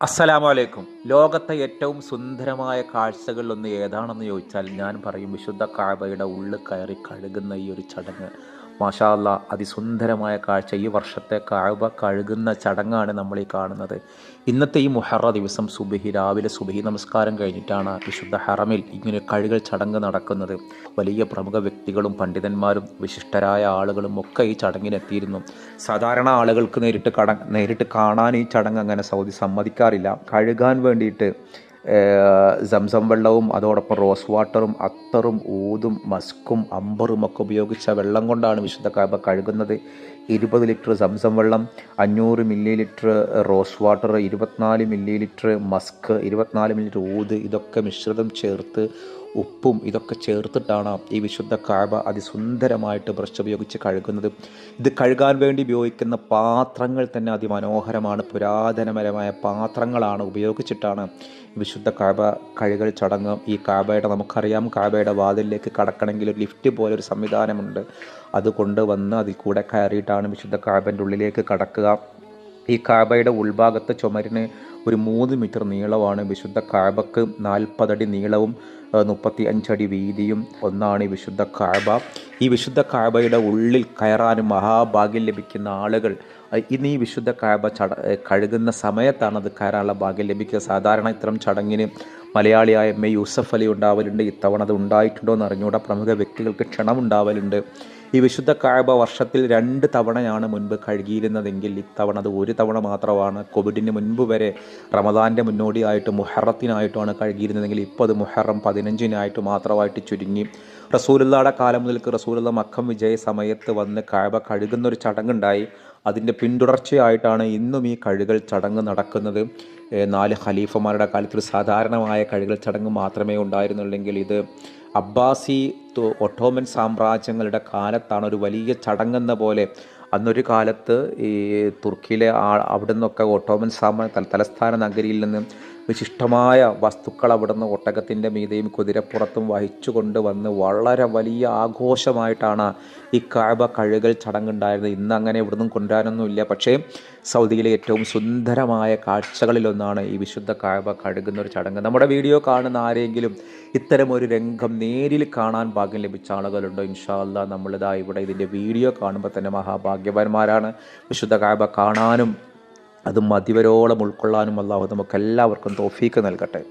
അസ്സലാമു അലൈക്കും ലോകത്തെ ഏറ്റവും സുന്ദരമായ കാഴ്ചകളിലൊന്ന് ഏതാണെന്ന് ചോദിച്ചാൽ ഞാൻ പറയും വിശുദ്ധ കാബയുടെ ഉള്ളിൽ കയറി കഴുകുന്ന ഈ ഒരു ചടങ്ങ്. മാഷാ അല്ലാ അതിസുന്ദരമായ കാഴ്ച. ഈ വർഷത്തെ കാബ കഴുകുന്ന ചടങ്ങാണ് നമ്മൾ ഈ കാണുന്നത്. ഇന്നത്തെ ഈ മുഹറ ദിവസം സുബഹി രാവിലെ സുബഹി നമസ്കാരം കഴിഞ്ഞിട്ടാണ് വിശുദ്ധ ഹറമിൽ ഇങ്ങനെ കഴുകൽ ചടങ്ങ് നടക്കുന്നത്. വലിയ പ്രമുഖ വ്യക്തികളും പണ്ഡിതന്മാരും വിശിഷ്ടരായ ആളുകളും ഒക്കെ ഈ ചടങ്ങിനെത്തിയിരുന്നു. സാധാരണ ആളുകൾക്ക് നേരിട്ട് കട നേരിട്ട് കാണാൻ ഈ ചടങ്ങ് അങ്ങനെ സൗദി സമ്മതിക്കാറില്ല. കഴുകാൻ വേണ്ടിയിട്ട് സംസം വെള്ളവും അതോടൊപ്പം റോസ് വാട്ടറും അത്തറും ഊതും മസ്കും അമ്പറും ഒക്കെ ഉപയോഗിച്ച വെള്ളം കൊണ്ടാണ് വിശുദ്ധ കാബ കഴുകുന്നത്. ഇരുപത് ലിറ്റർ സംസം വെള്ളം അഞ്ഞൂറ് മില്ലി ലിറ്റർ റോസ് വാട്ടർ ഇരുപത്തിനാല് മില്ലി ലിറ്റർ മസ്ക് ഇരുപത്തിനാല് മില്ലി ലിറ്റർ ഊത് ഇതൊക്കെ മിശ്രിതം ചേർത്ത് ഉപ്പും ഇതൊക്കെ ചേർത്തിട്ടാണ് ഈ വിശുദ്ധ കാബ അതിസുന്ദരമായിട്ട് ബ്രഷ് ഉപയോഗിച്ച് കഴുകുന്നത്. ഇത് കഴുകാൻ വേണ്ടി ഉപയോഗിക്കുന്ന പാത്രങ്ങൾ തന്നെ അതിമനോഹരമാണ്. പുരാതനപരമായ പാത്രങ്ങളാണ് ഉപയോഗിച്ചിട്ടാണ് വിശുദ്ധ കാബ കഴുകൽ ചടങ്ങ്. ഈ കാബയുടെ നമുക്കറിയാം കാബയുടെ വാതിലിലേക്ക് കടക്കണമെങ്കിൽ ഒരു ലിഫ്റ്റ് പോലൊരു സംവിധാനമുണ്ട്. അത് കൊണ്ടുവന്ന് അതിൽ കൂടെ കയറിയിട്ടാണ് വിശുദ്ധ കാബന്റെ ഉള്ളിലേക്ക് കടക്കുക. ഈ കാബയുടെ ഉൾഭാഗത്തെ ചുമരിന് ഒരു മൂന്ന് മീറ്റർ നീളമാണ്. വിശുദ്ധ കാബക്ക് നാൽപ്പതടി നീളവും മുപ്പത്തി അഞ്ചടി വീതിയും ഒന്നാണ് ഈ വിശുദ്ധ കാബ. ഈ വിശുദ്ധ കാബയുടെ ഉള്ളിൽ കയറാനും മഹാഭാഗ്യം ലഭിക്കുന്ന ആളുകൾ ഇന്ന് ഈ വിശുദ്ധ കാബ ചട കഴുകുന്ന സമയത്താണ് അത് കയറാനുള്ള ഭാഗ്യം ലഭിക്കുക. സാധാരണ ഇത്തരം ചടങ്ങിന് മലയാളിയായ എം എ യൂസഫ് അലി ഉണ്ടാവലുണ്ട്. ഇത്തവണ അത് ഉണ്ടായിട്ടുണ്ടോ എന്ന് അറിഞ്ഞുകൂടാ. പ്രമുഖ വ്യക്തികൾക്ക് ക്ഷണം ഉണ്ടാവലുണ്ട് ഈ വിശുദ്ധ കാഴ്ബ വർഷത്തിൽ രണ്ട് തവണയാണ് മുൻപ് കഴുകിയിരുന്നതെങ്കിൽ ഇത്തവണ അത് ഒരു തവണ മാത്രമാണ്. കോവിഡിന് മുൻപ് വരെ റമദാന്റെ മുന്നോടിയായിട്ട് മുഹറത്തിനായിട്ടുമാണ് കഴുകിയിരുന്നതെങ്കിൽ ഇപ്പോൾ അത് മുഹറം പതിനഞ്ചിനായിട്ട് മാത്രമായിട്ട് ചുരുങ്ങി. റസൂലുള്ളയുടെ കാലം മുതൽക്ക് റസൂലുള്ള മക്കം വിജയ സമയത്ത് വന്ന് കാഴ്ബ കഴുകുന്നൊരു ചടങ്ങുണ്ടായി. അതിന്റെ പിന്തുടർച്ചയായിട്ടാണ് ഇന്നും ഈ കഴുകൽ ചടങ്ങ് നടക്കുന്നത്. നാല് ഖലീഫമാരുടെ കാലത്ത് ഒരു സാധാരണമായ കഴുകൽ ചടങ്ങ് മാത്രമേ ഉണ്ടായിരുന്നുള്ളെങ്കിൽ ഇത് അബ്ബാസി ഒട്ടോമൻ സാമ്രാജ്യങ്ങളുടെ കാലത്താണ് ഒരു വലിയ ചടങ്ങെന്ന പോലെ അന്നൊരു കാലത്ത് ഈ തുർക്കിയിലെ ആ അവിടെ നിന്നൊക്കെ ഒട്ടോമൻ സാമ്രാജ്യ തലസ്ഥാന നഗരിയിൽ നിന്ന് വിശിഷ്ടമായ വസ്തുക്കൾ അവിടെ നിന്ന് ഒട്ടകത്തിന്റെ മീതയും കുതിരപ്പുറത്തും വഹിച്ചു കൊണ്ടുവന്ന് വളരെ വലിയ ആഘോഷമായിട്ടാണ് ഈ കാബ കഴുകൽ ചടങ്ങുണ്ടായിരുന്നത്. ഇന്ന് അങ്ങനെ ഇവിടുന്ന് കൊണ്ടുവരാനൊന്നുമില്ല. പക്ഷേ സൗദിയിലെ ഏറ്റവും സുന്ദരമായ കാഴ്ചകളിലൊന്നാണ് ഈ വിശുദ്ധ കാബ കഴുകുന്ന ഒരു ചടങ്ങ്. നമ്മുടെ വീഡിയോ കാണുന്ന ആരെങ്കിലും ഇത്തരം ഒരു രംഗം നേരിൽ കാണാൻ ഭാഗ്യം ലഭിച്ച ആളുകളുണ്ടോ? ഇൻഷാല്ല നമ്മളിതാ ഇവിടെ ഇതിന്റെ വീഡിയോ കാണുമ്പോൾ തന്നെ മഹാഭാഗ്യവാന്മാരാണ്. വിശുദ്ധ കാബ കാണാനും അത് മതിവരോളം ഉൾക്കൊള്ളാനും അള്ളാഹു നമുക്ക് എല്ലാവർക്കും തോഫീക്ക് നൽകട്ടെ.